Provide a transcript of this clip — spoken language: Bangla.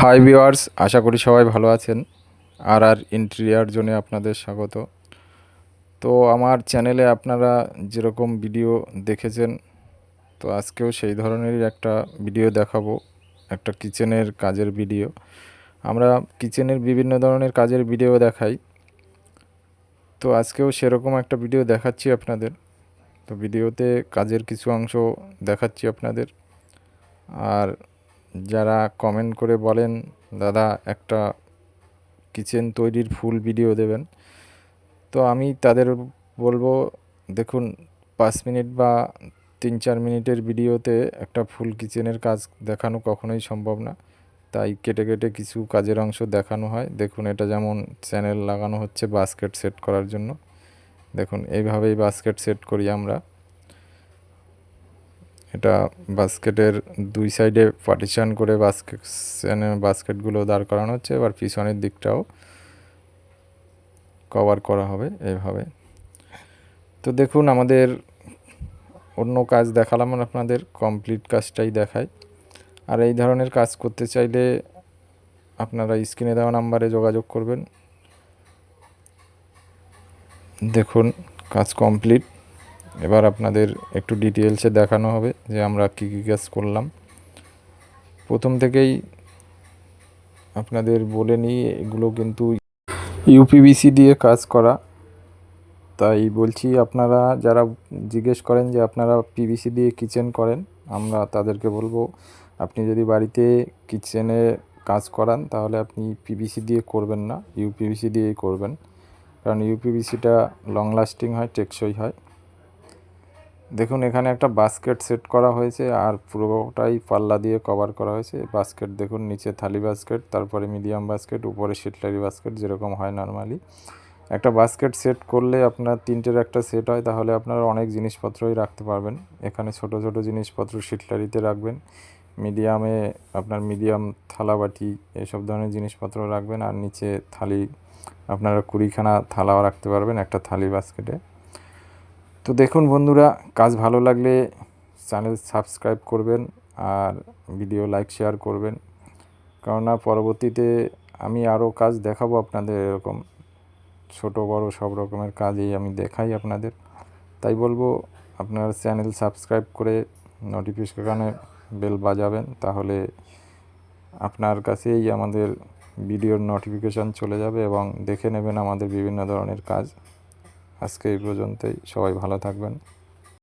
হাই ভিওয়ার্স আশা করি সবাই ভালো আছেন। আর আর ইন্টেরিয়ার জোনে আপনাদের স্বাগত। তো আমার চ্যানেলে আপনারা যেরকম ভিডিও দেখেছেন, তো আজকেও সেই ধরনেরই একটা ভিডিও দেখাবো। একটা কিচেনের কাজের ভিডিও আমরা কিচেনের বিভিন্ন ধরনের কাজের ভিডিও দেখাই। তো আজকেও সেরকম একটা ভিডিও দেখাচ্ছি আপনাদের। তো ভিডিওতে কাজের কিছু অংশ দেখাচ্ছি আপনাদের। আর যারা কমেন্ট করে বলেন, দাদা, একটা কিচেন তৈরির ফুল ভিডিও দেবেন। তো আমি তাদের বলব, দেখুন, পাঁচ মিনিট বা তিন চার মিনিটের ভিডিওতে একটা ফুল কিচেনের কাজ দেখানো কখনোই সম্ভব না। তাই কেটে কেটে কিছু কাজের অংশ দেখানো হয়। দেখুন, এটা যেমন চ্যানেল লাগানো হচ্ছে বাস্কেট সেট করার জন্য। দেখুন, এইভাবেই বাস্কেট সেট করি আমরা। এটা বাস্কেটের দুই সাইডে পার্টিশন করে বাস্কেট বাস্কেটগুলো দাঁড় করানো হচ্ছে, এবার পিছনের দিকটাও কভার করা হবে এইভাবে তো দেখুন, আমাদের অন্য কাজ দেখালাম আপনাদের কমপ্লিট কাজটাই দেখায় আর এই ধরনের কাজ করতে চাইলে আপনারা স্ক্রিনে দেওয়া নাম্বারে যোগাযোগ করবেন। দেখুন, কাজ কমপ্লিট। এবার আপনাদের একটু ডিটেলসে দেখানো হবে যে আমরা কী কী কাজ করলাম। প্রথম থেকেই আপনাদের বলে নিই, এগুলো কিন্তু ইউপিভিসি দিয়ে কাজ করা। তাই বলছি, আপনারা যারা জিজ্ঞেস করেন যে আপনারা পিভিসি দিয়ে কিচেন করেন, আমরা তাদেরকে বলব, আপনি যদি বাড়িতে কিচেনে কাজ করান, তাহলে আপনি পিভিসি দিয়ে করবেন না ইউপিভিসি দিয়েই করবেন। কারণ ইউপিভিসিটা লং লাস্টিং হয়, টেকসই হয়। দেখুন, এখানে একটা বাস্কেট সেট করা হয়েছে আর পুরোটাই পাল্লা দিয়ে কভার করা হয়েছে। বাস্কেট দেখুন, নিচে থালি বাস্কেট তারপরে মিডিয়াম বাস্কেট উপরে শিটলারি বাস্কেট যেরকম হয় নর্মালি একটা বাস্কেট সেট করলে আপনার তিনটের একটা সেট হয়, তাহলে আপনারা অনেক জিনিসপত্রই রাখতে পারবেন। এখানে ছোট ছোট জিনিসপত্র শিটলারিতে রাখবেন। মিডিয়ামে আপনার মিডিয়াম থালা বাটি এইসব ধরনের জিনিসপত্র রাখবেন। আর নিচে থালি, আপনারা কুড়িখানা থালাও রাখতে পারবেন একটা থালি বাস্কেটে তো দেখুন বন্ধুরা, কাজ ভালো লাগলে চ্যানেল সাবস্ক্রাইব করবেন আর ভিডিও লাইক, শেয়ার করবেন। কেননা পরবর্তীতে আমি আরও কাজ দেখাবো আপনাদের এরকম ছোট, বড় সব রকমের কাজই আমি দেখাই আপনাদের। তাই বলব, আপনার চ্যানেল সাবস্ক্রাইব করে নোটিফিকেশানে বেল বাজাবেন, তাহলে আপনার কাছেই আমাদের ভিডিওর নোটিফিকেশান চলে যাবে এবং দেখে নেবেন আমাদের বিভিন্ন ধরনের কাজ। আজকে এই পর্যন্তই। সবাই ভালো থাকবেন।